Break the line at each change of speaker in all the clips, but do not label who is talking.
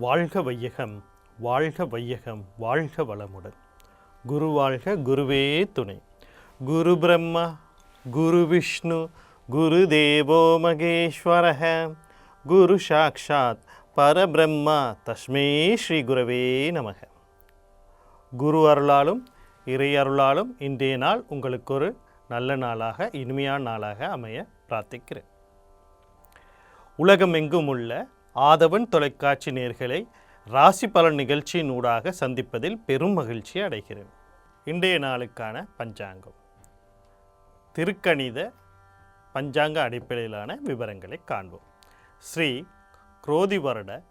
வாழ்க வையகம் வாழ்க வையகம் வாழ்க வளமுடன். குரு வாழ்க குருவே துணை. குரு பிரம்மா குரு விஷ்ணு குரு தேவோ மகேஸ்வர குரு சாக்ஷாத் பரபிரம்மா தஸ்மே ஸ்ரீ குரவே நமக. குரு அருளாலும் இறை அருளாலும் இன்றைய நாள் உங்களுக்கு ஒரு நல்ல நாளாக இனிமையான நாளாக அமைய பிரார்த்திக்கிறேன். உலகமெங்கும் உள்ள ஆதவன் தொலைக்காட்சி நேர்களை ராசி பலன் நிகழ்ச்சியின் ஊடாக சந்திப்பதில் பெரும் மகிழ்ச்சி அடைகிறேன். இன்றைய நாளுக்கான பஞ்சாங்கம். திருக்கணித பஞ்சாங்க அடிப்படையிலான விவரங்களை காண்போம். ஸ்ரீ குரோதி வருட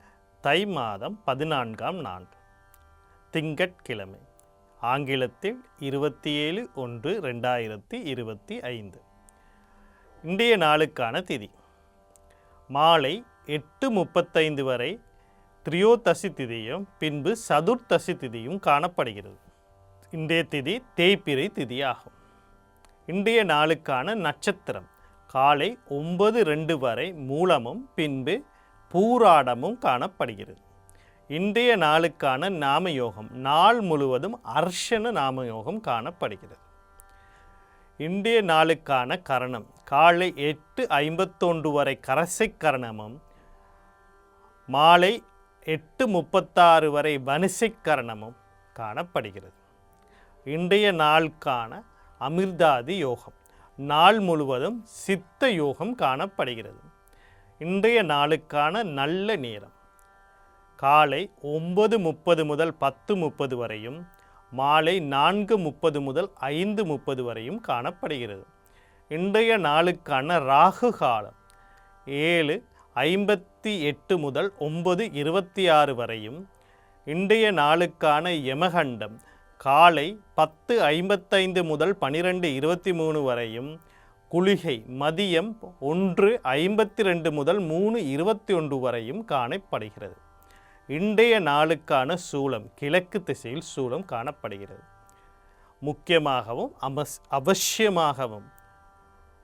தை மாதம் பதினான்காம் நான்கு திங்கட்கிழமை ஆங்கிலத்தில் இருபத்தி ஏழு ஒன்று ரெண்டாயிரத்தி இருபத்தி ஐந்து. இன்றைய நாளுக்கான திதி மாலை எட்டு முப்பத்தைந்து வரை திரியோதசி திதியும் பின்பு சதுர்த்தசி திதியும் காணப்படுகிறது. இன்றைய திதி தேய்பிறை திதியாகும். இன்றைய நாளுக்கான நட்சத்திரம் காலை ஒன்பது ரெண்டு வரை மூலமும் பின்பு பூராடமும் காணப்படுகிறது. இன்றைய நாளுக்கான நாமயோகம் நாள் முழுவதும் அர்ஷன நாமயோகம் காணப்படுகிறது. இன்றைய நாளுக்கான கரணம் காலை எட்டு ஐம்பத்தொன்று வரை கரசை கரணமும் மாலை எட்டு முப்பத்தாறு வரை வனிசை கரணமும் காணப்படுகிறது. இன்றைய நாளுக்கான அமிர்தாதி யோகம். நாள் முழுவதும் சித்த யோகம் காணப்படுகிறது. இன்றைய நாளுக்கான நல்ல நேரம். காலை ஒன்பது முப்பது முதல் பத்து முப்பது வரையும் மாலை நான்கு முப்பது முதல் ஐந்து முப்பது வரையும் காணப்படுகிறது. இன்றைய நாளுக்கான ராகு காலம் ஏழு ஐம்பத்தி எட்டு முதல் ஒன்பது இருபத்தி ஆறு வரையும் இன்றைய நாளுக்கான யமகண்டம் காலை பத்து ஐம்பத்தைந்து முதல் பனிரெண்டு இருபத்தி மூணு வரையும் குளிகை மதியம் ஒன்று ஐம்பத்தி ரெண்டு முதல் மூணு இருபத்தி ஒன்று வரையும் காணப்படுகிறது. இன்றைய நாளுக்கான சூளம் கிழக்கு திசையில் சூளம் காணப்படுகிறது. முக்கியமாகவும் அமஸ் அவசியமாகவும்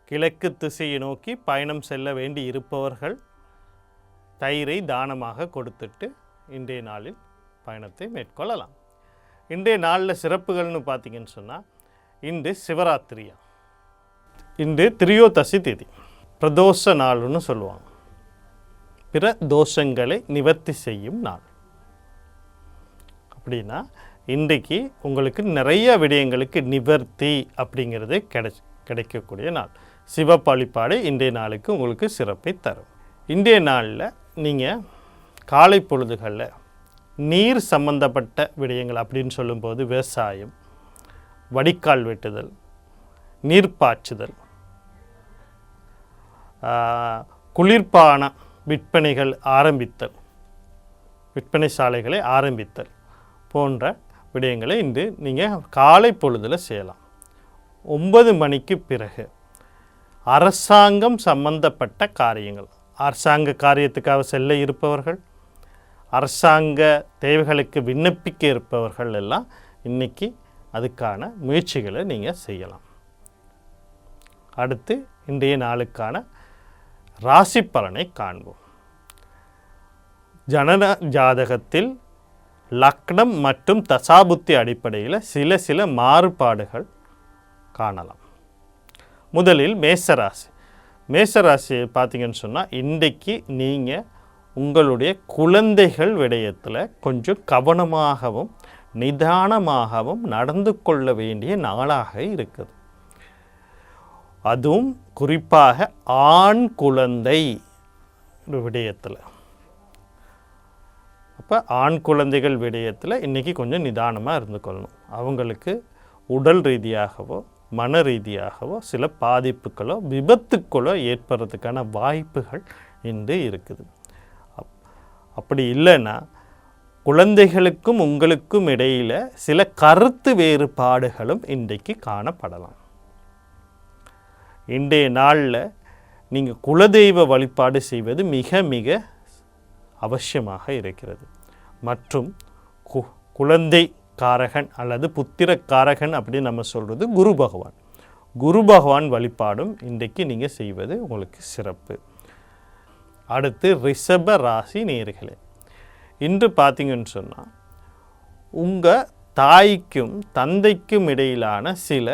கிழக்கு திசையை நோக்கி பயணம் செல்ல வேண்டி இருப்பவர்கள் தயிரை தானமாக கொடுத்துட்டு இன்றைய நாளில் பயணத்தை மேற்கொள்ளலாம். இன்றைய நாளில் சிறப்புகள்னு பார்த்தீங்கன்னு சொன்னால் இன்று சிவராத்திரியா? இன்று திரியோதசி திதி. பிரதோஷ நாள்னு சொல்லுவாங்க. பிற தோஷங்களை நிவர்த்தி செய்யும் நாள். அப்படின்னா இன்றைக்கு உங்களுக்கு நிறைய விடயங்களுக்கு நிவர்த்தி அப்படிங்கிறது கிடை கிடைக்கக்கூடிய நாள். சிவ பழிபாடு இன்றைய நாளுக்கு உங்களுக்கு சிறப்பை தரும். இன்றைய நாளில் நீங்கள் காலை பொழுதுகளில் நீர் சம்பந்தப்பட்ட விடயங்கள் அப்படின்னு சொல்லும்போது விவசாயம் வடிகால் வெட்டுதல் நீர் பாய்ச்சுதல் குளிர்பான விற்பனைகள் ஆரம்பித்தல் விற்பனை சாலைகளை ஆரம்பித்தல் போன்ற விடயங்களை இன்று நீங்கள் காலை பொழுதில் செய்யலாம். ஒன்பது மணிக்கு பிறகு அரசாங்கம் சம்பந்தப்பட்ட காரியங்கள். அரசாங்க காரியத்துக்காக செல்ல இருப்பவர்கள் அரசாங்க தேவைகளுக்கு விண்ணப்பிக்க இருப்பவர்கள் எல்லாம் இன்னைக்கு அதுக்கான முயற்சிகளை நீங்கள் செய்யலாம். அடுத்து இன்றைய நாளுக்கான ராசி பலனை காண்போம். ஜனன ஜாதகத்தில் லக்னம் மற்றும் தசாபுத்தி அடிப்படையில் சில சில மாறுபாடுகள் காணலாம். முதலில் மேசராசி. மேசராசி பார்த்தீங்கன்னு சொன்னால் இன்றைக்கு நீங்கள் உங்களுடைய குழந்தைகள் விடயத்தில் கொஞ்சம் கவனமாகவும் நிதானமாகவும் நடந்து கொள்ள வேண்டிய நாளாக இருக்குது. அதுவும் குறிப்பாக ஆண் குழந்தை விடயத்தில். அப்போ ஆண் குழந்தைகள் விடயத்தில் இன்றைக்கி கொஞ்சம் நிதானமாக இருந்து கொள்ளணும். அவங்களுக்கு உடல் ரீதியாகவோ மன ரீதியாகவோ சில பாதிப்புகளோ விபத்துக்களோ ஏற்படுறதுக்கான வாய்ப்புகள் இன்று இருக்குது. அப் அப்படி இல்லைன்னா குழந்தைகளுக்கும் உங்களுக்கும் இடையில் சில கருத்து வேறுபாடுகளும் இன்றைக்கு காணப்படலாம். இன்றைய நாளில் நீங்கள் குலதெய்வ வழிபாடு செய்வது மிக மிக அவசியமாக இருக்கிறது. மற்றும் கு குழந்தை காரகன் அல்லது புத்திர காரகன் அப்படின்னு நம்ம சொல்கிறது குரு பகவான். குரு பகவான் வழிபாடும் இன்றைக்கு நீங்கள் செய்வது உங்களுக்கு சிறப்பு. அடுத்து ரிஷப ராசி நேர்களே இன்று பார்த்தீங்கன்னு சொன்னால் உங்கள் தாய்க்கும் தந்தைக்கும் இடையிலான சில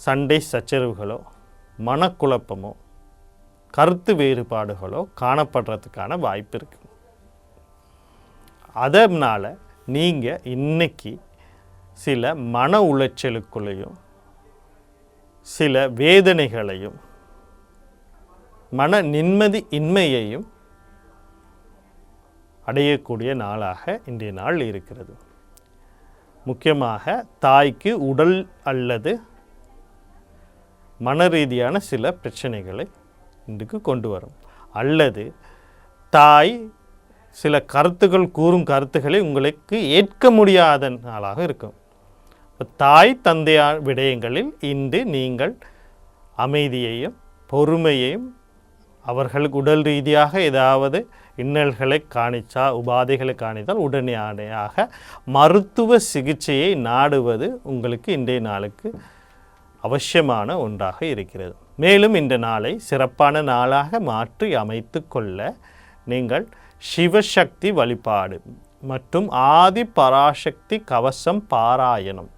சண்டை சச்சரவுகளோ மனக்குழப்பமோ கருத்து வேறுபாடுகளோ காணப்படுறதுக்கான வாய்ப்பு இருக்குது அதனால் நீங்கள் இன்னைக்கு சில மன உளைச்சலுக்குள்ளேயும் சில வேதனைகளையும் மன நிம்மதி இன்மையையும் அடையக்கூடிய நாளாக இன்றைய நாள் இருக்கிறது. முக்கியமாக தாய்க்கு உடல் அல்லது மன ரீதியான சில பிரச்சனைகளை இன்றைக்கு கொண்டு வரும். அல்லது தாய் சில கருத்துக்கள் கூறும் கருத்துக்களை உங்களுக்கு ஏற்க முடியாத நாளாக இருக்கும். தாய் தந்தையார் விடயங்களில் இன்று நீங்கள் அமைதியையும் பொறுமையையும் அவர்களுக்கு உடல் ரீதியாக ஏதாவது இன்னல்களை காணிச்சா உபாதைகளை காணித்தால் உடனடியாக மருத்துவ சிகிச்சையை நாடுவது உங்களுக்கு இன்றைய நாளுக்கு அவசியமான ஒன்றாக இருக்கிறது. மேலும் இந்த நாளை சிறப்பான நாளாக மாற்றி அமைத்து கொள்ள நீங்கள் சிவசக்தி வழிபாடு மற்றும் ஆதி பராசக்தி கவசம் பாராயணம்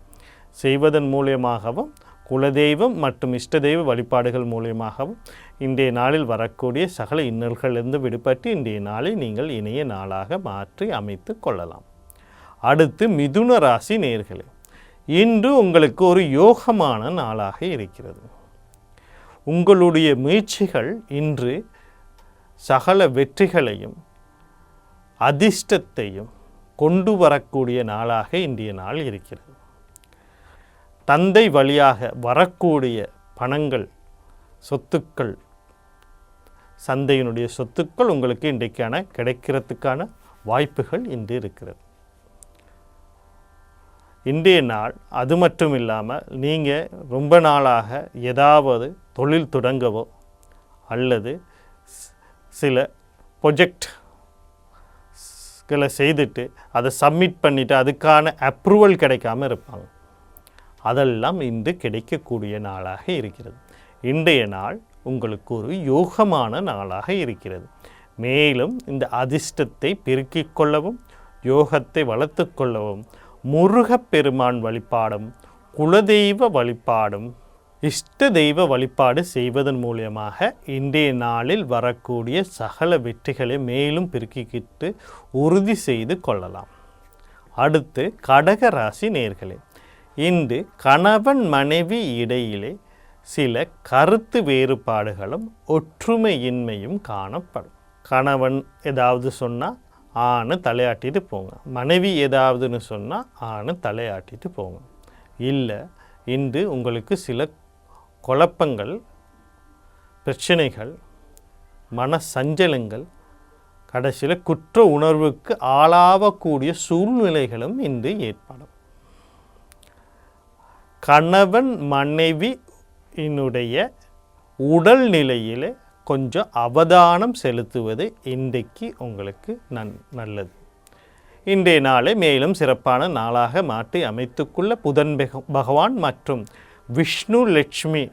செய்வதன் மூலியமாகவும் குலதெய்வம் மற்றும் இஷ்ட தெய்வ வழிபாடுகள் மூலியமாகவும் இன்றைய நாளில் வரக்கூடிய சகல இன்னல்களிலிருந்து விடுபட்டு இன்றைய நாளை நீங்கள் இணைய நாளாக மாற்றி அமைத்து கொள்ளலாம். அடுத்து மிதுன ராசி நேர்களே இன்று உங்களுக்கு ஒரு யோகமான நாளாக இருக்கிறது. உங்களுடைய முயற்சிகள் இன்று சகல வெற்றிகளையும் அதிர்ஷ்டத்தையும் கொண்டு வரக்கூடிய நாளாக இன்றைய நாள் இருக்கிறது. தந்தை வழியாக வரக்கூடிய பணங்கள் சொத்துக்கள் சந்தையினுடைய சொத்துக்கள் உங்களுக்கு இன்றைக்கான கிடைக்கிறதுக்கான வாய்ப்புகள் இன்று இருக்கிறது. இன்றைய நாள் அது மட்டும் இல்லாமல் நீங்கள் ரொம்ப நாளாக ஏதாவது தொழில் தொடங்கவோ அல்லது சில ப்ரொஜெக்ட் களை செய்துட்டு அதை சப்மிட் பண்ணிவிட்டு அதுக்கான அப்ரூவல் கிடைக்காம இருப்பாங்க. அதெல்லாம் இன்று கிடைக்கக்கூடிய நாளாக இருக்கிறது. இன்றைய நாள் உங்களுக்கு ஒரு யோகமான நாளாக இருக்கிறது. மேலும் இந்த அதிர்ஷ்டத்தை பெருக்கிக் கொள்ளவும் யோகத்தை வளர்த்து கொள்ளவும் முருகப்பெருமான் வழிபாடும் குலதெய்வ வழிபாடும் இஷ்ட தெய்வ வழிபாடு செய்வதன் மூலியமாக இன்றைய நாளில் வரக்கூடிய சகல வெற்றிகளை மேலும் பெருக்கிக்கிட்டு உறுதி செய்து கொள்ளலாம். அடுத்து கடக ராசி நேர்களே இன்று கணவன் மனைவி இடையிலே சில கருத்து வேறுபாடுகளும் ஒற்றுமையின்மையும் காணப்படும். கணவன் ஏதாவது சொன்னால் ஆணு தலையாட்டிட்டு போங்க. மனைவி ஏதாவதுன்னு சொன்னால் ஆணு தலையாட்டிட்டு போங்க. இல்லை இன்று உங்களுக்கு சில குழப்பங்கள் பிரச்சனைகள் மன சஞ்சலங்கள் கடைசியில் குற்ற உணர்வுக்கு ஆளாவக்கூடிய சூழ்நிலைகளும் இன்று ஏற்படும். கணவன் மனைவி என்னுடைய உடல் நிலையில் கொஞ்சம் அவதானம் செலுத்துவது இன்றைக்கு உங்களுக்கு நன் நல்லது. இன்றைய நாளை மேலும் சிறப்பான நாளாக மாற்றி அமைத்துக்கொள்ள புதன் பெக- பகவான் மற்றும் விஷ்ணு லட்சுமி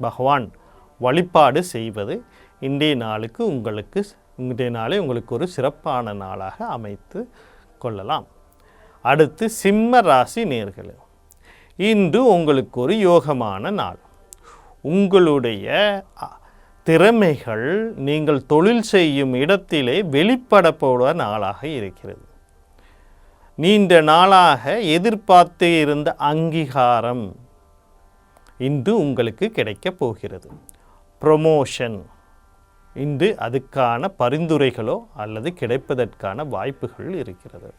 பகவான் வழிபாடு செய்வது இன்றைய நாளுக்கு உங்களுக்கு இன்றைய நாளை உங்களுக்கு ஒரு சிறப்பான நாளாக அமைத்து கொள்ளலாம். அடுத்து சிம்ம ராசி நேர்கள் இன்று உங்களுக்கு ஒரு யோகமான நாள். உங்களுடைய திறமைகள் நீங்கள் தொழில் செய்யும் இடத்திலே வெளிப்படப்போட நாளாக இருக்கிறது. நீண்ட நாளாக எதிர்பார்த்து இருந்த அங்கீகாரம் இன்று உங்களுக்கு கிடைக்கப் போகிறது. ப்ரொமோஷன் இன்று அதுக்கான பரிந்துரைகளோ அல்லது கிடைப்பதற்கான வாய்ப்புகள் இருக்கிறது.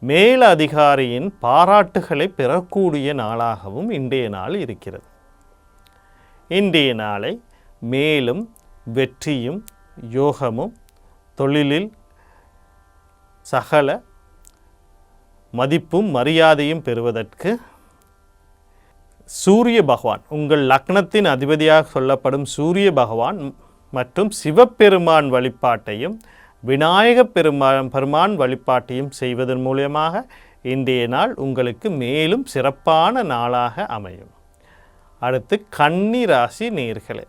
மேல் அதிகாரியின் பாராட்டுகளை பெறக்கூடிய நாளாகவும் இன்றைய நாள் இருக்கிறது. இன்றைய நாளை மேலும் வெற்றியும் யோகமும் தொழிலில் சகல மதிப்பும் மரியாதையும் பெறுவதற்கு சூரிய பகவான் உங்கள் லக்னத்தின் அதிபதியாக சொல்லப்படும் சூரிய பகவான் மற்றும் சிவபெருமான் வழிபாட்டையும் விநாயக பெருமான் பெருமான் வழிபாட்டையும் செய்வதன் மூலியமாக இன்றைய நாள் உங்களுக்கு மேலும் சிறப்பான நாளாக அமையும். அடுத்து கன்னி ராசி நேர்களே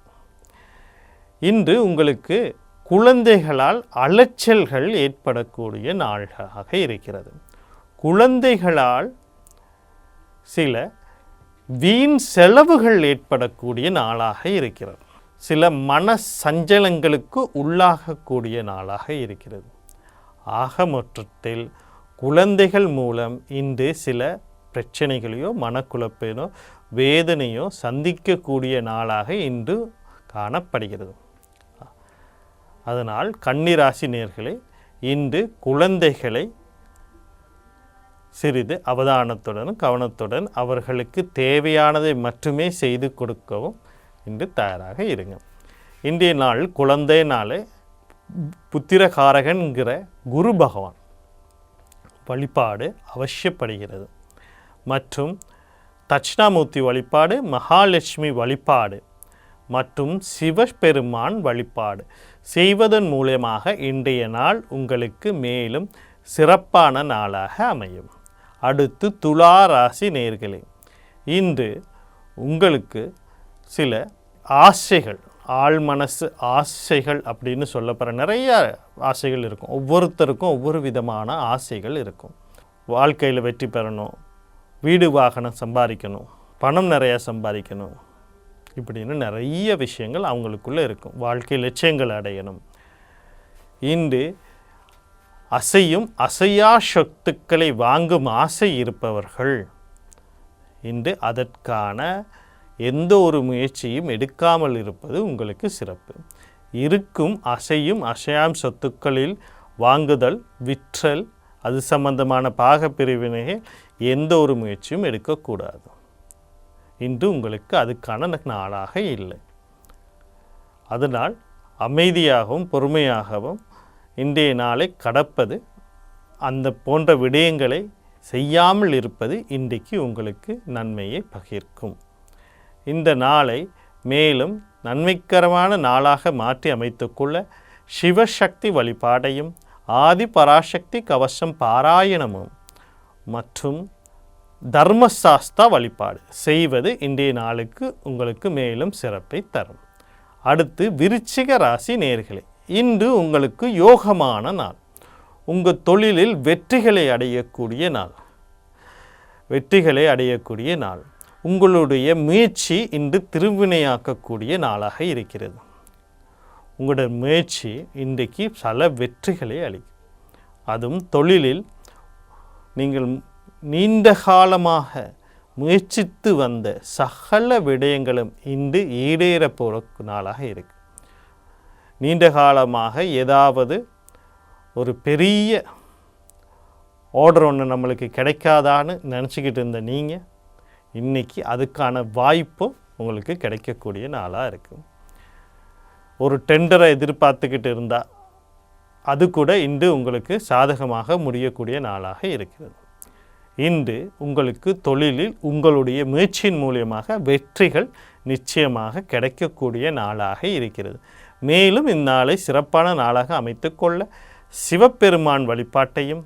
இன்று உங்களுக்கு குழந்தைகளால் அலைச்சல்கள் ஏற்படக்கூடிய நாளாக இருக்கிறது. குழந்தைகளால் சில வீண் செலவுகள் ஏற்படக்கூடிய நாளாக இருக்கிறது. சில மன சஞ்சலங்களுக்கு உள்ளாகக்கூடிய நாளாக இருக்கிறது. ஆக மொத்தத்தில் குழந்தைகள் மூலம் இன்று சில பிரச்சனைகளையோ மனக்குழப்பையோ வேதனையோ சந்திக்கக்கூடிய நாளாக இன்று காணப்படுகிறது. அதனால் கன்னிராசி நேர்களை இன்று குழந்தைகளை சிறிது அவதானத்துடன் கவனத்துடன் அவர்களுக்கு தேவையானதை மட்டுமே செய்து கொடுக்கவும் இன்று தயாராக இருங்க. இன்றைய நாள் குழந்தை நாளே புத்திரகாரகன்கிற குரு பகவான் வழிபாடு அவசியப்படுகிறது. மற்றும் தட்சிணாமூர்த்தி வழிபாடு மகாலட்சுமி வழிபாடு மற்றும் சிவபெருமான் வழிபாடு செய்வதன் மூலமாக இன்றைய நாள் உங்களுக்கு மேலும் சிறப்பான நாளாக அமையும். அடுத்து துலா ராசி நேர்களே இன்று உங்களுக்கு சில ஆசைகள் ஆள் மனசு ஆசைகள் அப்படின்னு சொல்லப்படுற நிறைய ஆசைகள் இருக்கும். ஒவ்வொருத்தருக்கும் ஒவ்வொரு விதமான ஆசைகள் இருக்கும். வாழ்க்கையில் வெற்றி பெறணும் வீடு வாகனம் சம்பாதிக்கணும் பணம் நிறையா சம்பாதிக்கணும் இப்படின்னு நிறைய விஷயங்கள் அவங்களுக்குள்ளே இருக்கும். வாழ்க்கை லட்சியங்கள் அடையணும். இன்று அசையும் அசையா சொத்துக்களை வாங்கும் ஆசை இருப்பவர்கள். இன்று அதற்கான எந்த ஒரு முயற்சியும் எடுக்காமல் இருப்பது உங்களுக்கு சிறப்பு. இருக்கும் அசையும் அசையாம் சொத்துக்களில் வாங்குதல் விற்றல் அது சம்பந்தமான பாகப்பிரிவினையை எந்த ஒரு முயற்சியும் எடுக்கக்கூடாது. இன்று உங்களுக்கு அதுக்கான நாளாக இல்லை. அதனால் அமைதியாகவும் பொறுமையாகவும் இன்றைய நாளை கடப்பது அந்த போன்ற விடயங்களை செய்யாமல் இருப்பது இன்றைக்கு உங்களுக்கு நன்மையை பகிர்க்கும். இந்த நாளை மேலும் நன்மைக்கரமான நாளாக மாற்றி அமைத்துக்கொள்ள சிவசக்தி வழிபாடையும் ஆதி பராசக்தி கவசம் பாராயணமும் மற்றும் தர்மசாஸ்தா வழிபாடு செய்வது இன்றைய நாளுக்கு உங்களுக்கு மேலும் சிறப்பை தரும். அடுத்து விருச்சிக ராசி நேர்களே இன்று உங்களுக்கு யோகமான நாள். உங்கள் தொழிலில் வெற்றிகளை அடையக்கூடிய நாள். வெற்றிகளை அடையக்கூடிய நாள். உங்களுடைய முயற்சி இன்று திருவினையாக்கக்கூடிய நாளாக இருக்கிறது. உங்களோட முயற்சி இன்றைக்கு பல வெற்றிகளை அளிக்கும். அதுவும் தொழிலில் நீங்கள் நீண்ட காலமாக முயற்சித்து வந்த சகல விடயங்களும் இன்று ஈடேற போகிற நாளாக இருக்கு. நீண்ட காலமாக ஏதாவது ஒரு பெரிய ஆர்டர் ஒன்று நம்மளுக்கு கிடைக்காதான்னு நினச்சிக்கிட்டு இருந்த நீங்கள் இன்றைக்கி அதுக்கான வாய்ப்பும் உங்களுக்கு கிடைக்கக்கூடிய நாளாக இருக்கும் ஒரு டெண்டரை எதிர்பார்த்துக்கிட்டு இருந்தால் அது கூட இன்று உங்களுக்கு சாதகமாக முடியக்கூடிய நாளாக இருக்கிறது. இன்று உங்களுக்கு தொழிலில் உங்களுடைய முயற்சியின் மூலியமாக வெற்றிகள் நிச்சயமாக கிடைக்கக்கூடிய நாளாக இருக்கிறது. மேலும் இந்நாளை சிறப்பான நாளாக அமைத்துக்கொள்ள சிவபெருமான் வழிபாட்டையும்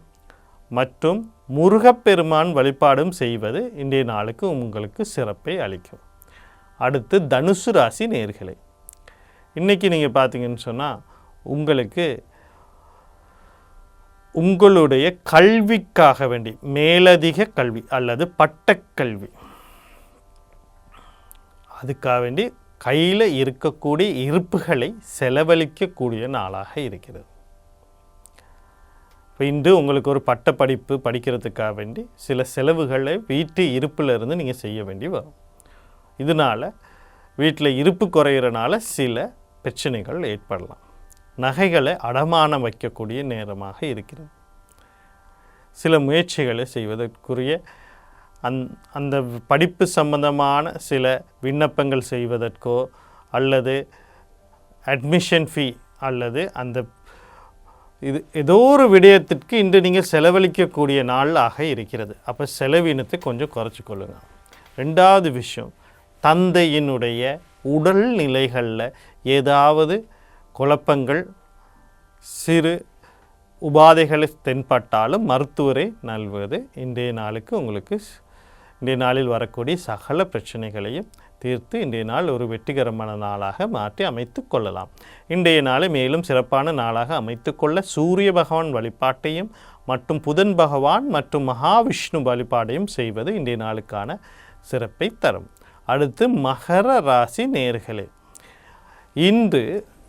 மற்றும் முருகப்பெருமான் வழிபாடும் செய்வது இன்றைய நாளுக்கு உங்களுக்கு சிறப்பை அளிக்கும். அடுத்து தனுசு ராசி நேர்களை. இன்றைக்கி நீங்கள் பார்த்தீங்கன்னு சொன்னால் உங்களுக்கு உங்களுடைய கல்விக்காக வேண்டி மேலதிக கல்வி அல்லது பட்டக்கல்வி அதுக்காக வேண்டி கையில் இருக்கக்கூடிய இருப்புகளை செலவழிக்கக்கூடிய நாளாக இருக்கிறது. இப்போ இன்று உங்களுக்கு ஒரு பட்டப்படிப்பு படிக்கிறதுக்காக வேண்டி சில செலவுகளை வீட்டு இருப்பில் இருந்து நீங்கள் செய்ய வேண்டி வரும். இதனால் வீட்டில் இருப்பு குறையிறனால சில பிரச்சனைகள் ஏற்படலாம். நகைகளை அடமானம் வைக்கக்கூடிய நேரமாக இருக்கிறது. சில முயற்சிகளை செய்வதற்குரிய அந் அந்த படிப்பு சம்பந்தமான சில விண்ணப்பங்கள் செய்வதற்கோ அல்லது அட்மிஷன் ஃபீ அல்லது அந்த இது ஏதோ ஒரு விடயத்திற்கு இன்று நீங்கள் செலவழிக்கக்கூடிய நாளாக இருக்கிறது. அப்போ செலவினத்தை கொஞ்சம் குறைச்சி ரெண்டாவது விஷயம் தந்தையினுடைய உடல் நிலைகளில் ஏதாவது குழப்பங்கள் சிறு உபாதைகளை தென்பட்டாலும் மருத்துவரை நல்வது. இன்றைய நாளுக்கு உங்களுக்கு இன்றைய நாளில் வரக்கூடிய சகல பிரச்சனைகளையும் தீர்த்து இன்றைய நாள் ஒரு வெற்றிகரமான நாளாக மாற்றி அமைத்து கொள்ளலாம். இன்றைய நாளை மேலும் சிறப்பான நாளாக அமைத்து கொள்ள சூரிய பகவான் வழிபாட்டையும் மற்றும் புதன் பகவான் மற்றும் மகாவிஷ்ணு வழிபாடையும் செய்வது இன்றைய நாளுக்கான சிறப்பை தரும். அடுத்து மகர ராசி நேர்களே இன்று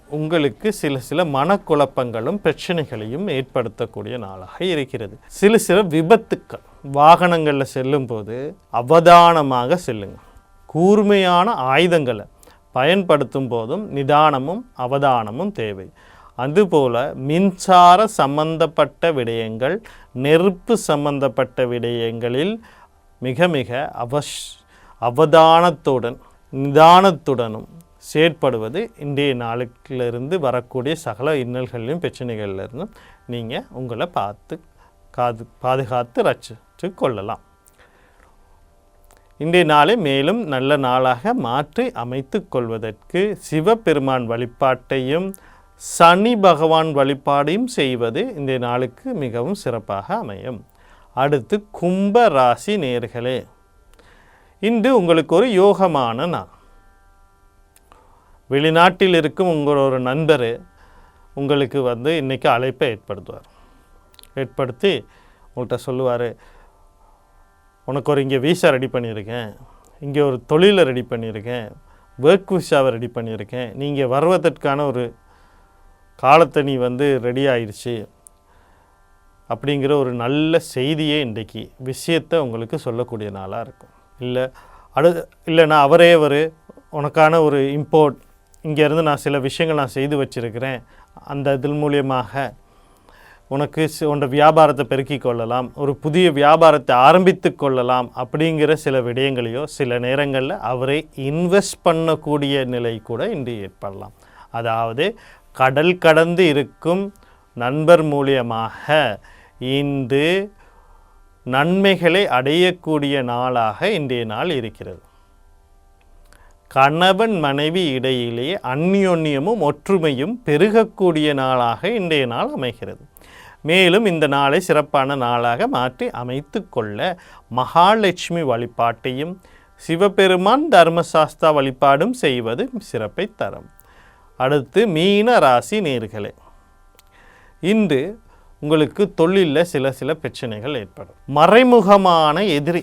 உங்களுக்கு சில சில மனக்குழப்பங்களும் பிரச்சனைகளையும் ஏற்படுத்தக்கூடிய நாளாக இருக்கிறது. சில சில விபத்துக்கள் வாகனங்களில் செல்லும்போது அவதானமாக செல்லுங்க. கூர்மையான ஆயுதங்களை பயன்படுத்தும் போதும் நிதானமும் அவதானமும் தேவை. அதுபோல் மின்சார சம்பந்தப்பட்ட விடயங்கள் நெருப்பு சம்பந்தப்பட்ட விடயங்களில் மிக மிக அவஷ் அவதானத்துடன் நிதானத்துடனும் செயற்படுவது இன்றைய நாளுக்கிலிருந்து வரக்கூடிய சகல இன்னல்களையும் பிரச்சனைகள்லேருந்தும் நீங்கள் உங்களை பார்த்து காது பாதுகாத்து ரச்சு. ரசித்து கொள்ளலாம். இன்றைய நாளை மேலும் நல்ல நாளாக மாற்றி அமைத்து கொள்வதற்கு சிவபெருமான் வழிபாட்டையும் சனி பகவான் வழிபாடையும் செய்வது இன்றைய நாளுக்கு மிகவும் சிறப்பாக அமையும். அடுத்து கும்ப ராசி நேர்களே இன்று உங்களுக்கு ஒரு யோகமான நாள். வெளிநாட்டில் இருக்கும் உங்கள் ஒரு நண்பர் உங்களுக்கு வந்து இன்றைக்கி அழைப்பை ஏற்படுத்துவார். ஏற்படுத்தி உங்கள்கிட்ட சொல்லுவார் உனக்கு ஒரு இங்கே வீசா ரெடி பண்ணியிருக்கேன். இங்கே ஒரு தொழிலை ரெடி பண்ணியிருக்கேன். ஒர்க் விசாவை ரெடி பண்ணியிருக்கேன். நீங்கள் வருவதற்கான ஒரு காலத்தை நீ வந்து ரெடி ஆயிடுச்சு அப்படிங்கிற ஒரு நல்ல செய்தியே இன்றைக்கி விஷயத்தை உங்களுக்கு சொல்லக்கூடிய நாளாக இருக்கும். இல்லை அடு இல்லைனா அவரே ஒரு உனக்கான ஒரு இம்போர்ட் இங்கேருந்து நான் சில விஷயங்கள் நான் செய்து வச்சுருக்கிறேன். அந்த இதன் மூலியமாக உனக்கு சி- உன்னோட வியாபாரத்தை பெருக்கிக் கொள்ளலாம் ஒரு புதிய வியாபாரத்தை ஆரம்பித்து கொள்ளலாம் அப்படிங்கிற சில விடயங்களையோ சில நேரங்களில் அவரை இன்வெஸ்ட் பண்ணக்கூடிய நிலை கூட இன்று ஏற்படலாம். அதாவது கடல் கடந்து இருக்கும் நண்பர் மூலியமாக இன்று நன்மைகளை அடையக்கூடிய நாளாக இன்றைய நாள் இருக்கிறது. கணவன் மனைவி இடையிலே அந்யோன்யமும் ஒற்றுமையும் பெருகக்கூடிய நாளாக இன்றைய நாள் அமைகிறது. மேலும் இந்த நாளை சிறப்பான நாளாக மாற்றி அமைத்து கொள்ள மகாலட்சுமி வழிபாட்டையும் சிவபெருமான் தர்மசாஸ்தா வழிபாடும் செய்வது சிறப்பை தரும். அடுத்து மீன ராசி நேர்களே இன்று உங்களுக்கு தொழிலில் சில சில பிரச்சனைகள் ஏற்படும். மறைமுகமான எதிரி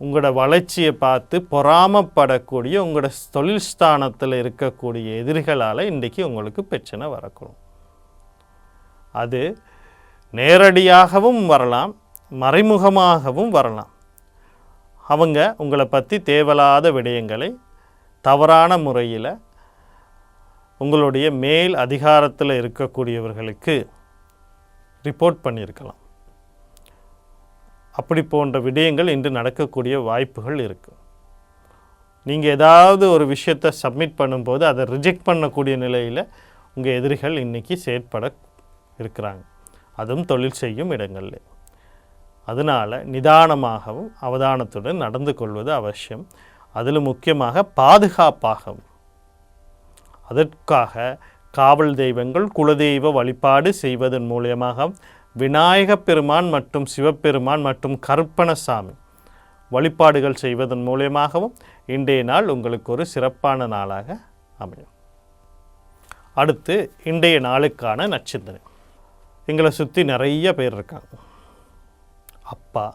உங்களோட வளர்ச்சியை பார்த்து பொறாமப்படக்கூடிய உங்களோட தொழில் ஸ்தானத்தில் இருக்கக்கூடிய எதிரிகளால் இன்றைக்கி உங்களுக்கு பிரச்சனை வரக்கூடும். அது நேரடியாகவும் வரலாம் மறைமுகமாகவும் வரலாம். அவங்க உங்களை பற்றி தேவையில்லாத விடயங்களை தவறான முறையில் உங்களுடைய மேல் அதிகாரத்தில் இருக்கக்கூடியவர்களுக்கு ரிப்போர்ட் பண்ணியிருக்கலாம். அப்படி போன்ற விடயங்கள் இன்று நடக்கக்கூடிய வாய்ப்புகள் இருக்குது நீங்கள் ஏதாவது ஒரு விஷயத்தை சப்மிட் பண்ணும்போது அதை ரிஜெக்ட் பண்ணக்கூடிய நிலையில் உங்கள் எதிரிகள் இன்றைக்கி செயற்பட இருக்கிறாங்க. அதுவும் தொழில் செய்யும் இடங்களில் அதனால் நிதானமாகவும் அவதானத்துடன் நடந்து கொள்வது அவசியம். அதில் முக்கியமாக பாதுகாப்பாகவும். அதற்காக காவல் தெய்வங்கள் குலதெய்வ வழிபாடு செய்வதன் மூலியமாக விநாயகப் பெருமான் மற்றும் சிவபெருமான் மற்றும் கருப்பணசாமி வழிபாடுகள் செய்வதன் மூலியமாகவும் இன்றைய நாள் உங்களுக்கு ஒரு சிறப்பான நாளாக அமையும். அடுத்து இன்றைய நாளுக்கான நட்சத்திரம். எங்களை சுற்றி நிறைய பேர் இருக்காங்க. அப்பா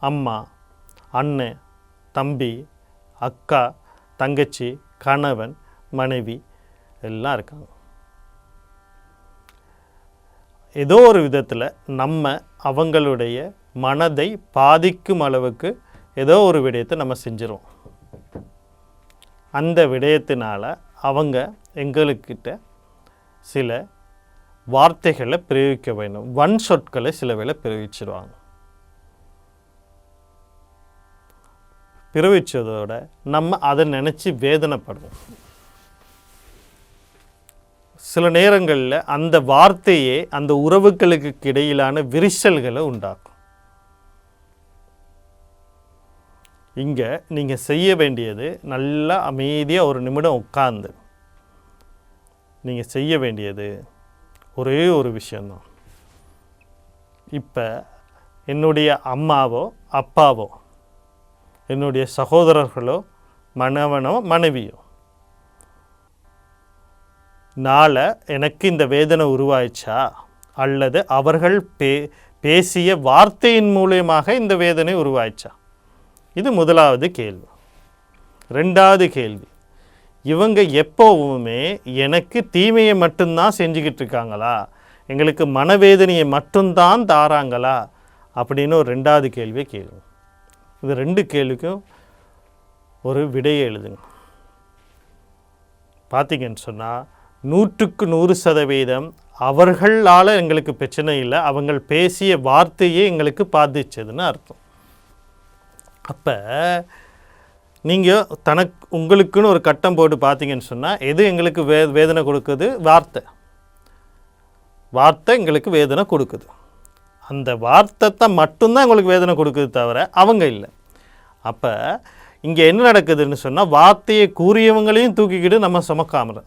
அம்மா அண்ணன் தம்பி அக்கா தங்கச்சி கணவன் மனைவி எல்லாம் இருக்காங்க. ஏதோ ஒரு விதத்தில் நம்ம அவங்களுடைய மனதை பாதிக்கும் அளவுக்கு ஏதோ ஒரு விடயத்தை நம்ம செஞ்சிருவோம். அந்த விடயத்தினால் அவங்க எங்களுக்கிட்ட சில வார்த்தைகளை பிரயோகிக்க வேண்டும். வன் சொற்களை சில வேளை பிரயோகிச்சிருவாங்க. பிரயோகிச்சதோட நம்ம அதை நினச்சி வேதனைப்படுவோம். சில நேரங்களில் அந்த வார்த்தையே அந்த உறவுகளுக்கு இடையிலான விரிசல்களை உண்டாக்கும். இங்கே நீங்கள் செய்ய வேண்டியது நல்லா அமைதியாக ஒரு நிமிடம் உட்காந்து நீங்கள் செய்ய வேண்டியது ஒரே ஒரு விஷயந்தான். இப்போ என்னுடைய அம்மாவோ அப்பாவோ என்னுடைய சகோதரர்களோ மணவனோ மனைவியோ நாளை எனக்கு இந்த வேதனை உருவாயிச்சா? அல்லது அவர்கள் பே பேசிய வார்த்தையின் மூலியமாக இந்த வேதனை உருவாயிச்சா? இது முதலாவது கேள்வி. ரெண்டாவது கேள்வி. இவங்க எப்போவுமே எனக்கு தீமையை மட்டும்தான் செஞ்சுக்கிட்டு இருக்காங்களா எங்களுக்கு மனவேதனையை மட்டும்தான் தாராங்களா? அப்படின்னு ஒரு ரெண்டாவது கேள்வியை கேளுங்க. இது ரெண்டு கேள்விக்கும் ஒரு விடையை எழுதுங்க. பார்த்தீங்கன்னு சொன்னால் நூற்றுக்கு நூறு சதவீதம் அவர்களால் எங்களுக்கு பிரச்சனை இல்லை அவங்க பேசிய வார்த்தையே எங்களுக்கு பாதிச்சதுன்னு அர்த்தம். அப்போ நீங்கள் தனக்கு உங்களுக்குன்னு ஒரு கட்டம் போட்டு பார்த்தீங்கன்னு சொன்னால் எது எங்களுக்கு வே வேதனை கொடுக்குது? வார்த்தை. வார்த்தை எங்களுக்கு வேதனை கொடுக்குது. அந்த வார்த்தை தான் மட்டும்தான் எங்களுக்கு வேதனை கொடுக்குது தவிர அவங்க இல்லை. அப்போ இங்கே என்ன நடக்குதுன்னு சொன்னால் வார்த்தையை கூறியவங்களையும் தூக்கிக்கிட்டு நம்ம சுமக்க ஆர-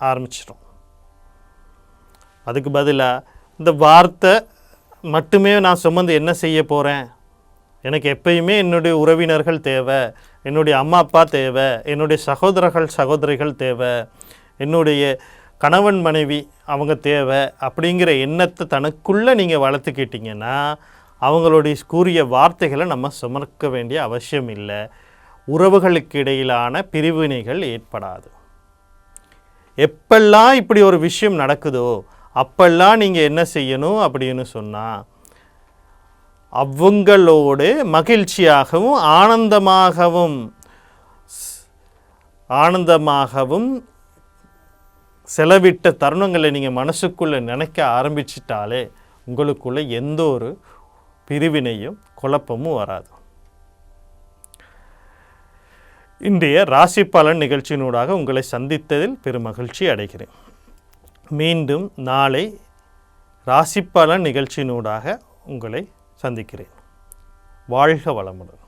அதுக்கு பதிலாக இந்த வார்த்தை மட்டுமே நான் சுமந்து என்ன செய்ய போகிறேன் எனக்கு எப்பயுமே என்னுடைய உறவினர்கள் தேவை என்னுடைய அம்மா அப்பா தேவை என்னுடைய சகோதரர்கள் சகோதரிகள் தேவை என்னுடைய கணவன் மனைவி அவங்க தேவை அப்படிங்கிற எண்ணத்தை தனக்குள்ளே நீங்கள் வளர்த்துக்கிட்டிங்கன்னா அவங்களுடைய கூறிய வார்த்தைகளை நம்ம சுமக்க வேண்டிய அவசியம் இல்லை. உறவுகளுக்கு இடையிலான பிரிவினைகள் ஏற்படாது. எப்பெல்லாம் இப்படி ஒரு விஷயம் நடக்குதோ அப்பெல்லாம் நீங்கள் என்ன செய்யணும் அப்படின்னு சொன்னால் அவங்களோடு மகிழ்ச்சியாகவும் ஆனந்தமாகவும் ஆனந்தமாகவும் செலவிட்ட தருணங்களை நீங்கள் மனசுக்குள்ளே நினைக்க ஆரம்பிச்சிட்டாலே உங்களுக்குள்ள எந்த ஒரு பிரிவினையும் குழப்பமும் வராது. இன்றைய ராசி பலன் நிகழ்ச்சியினூடாக உங்களை சந்தித்ததில் பெருமகிழ்ச்சி அடைகிறேன். மீண்டும் நாளை ராசி பலன் நிகழ்ச்சியினூடாக உங்களை சந்திக்கிறேன். வாழ்க வளமுடன்.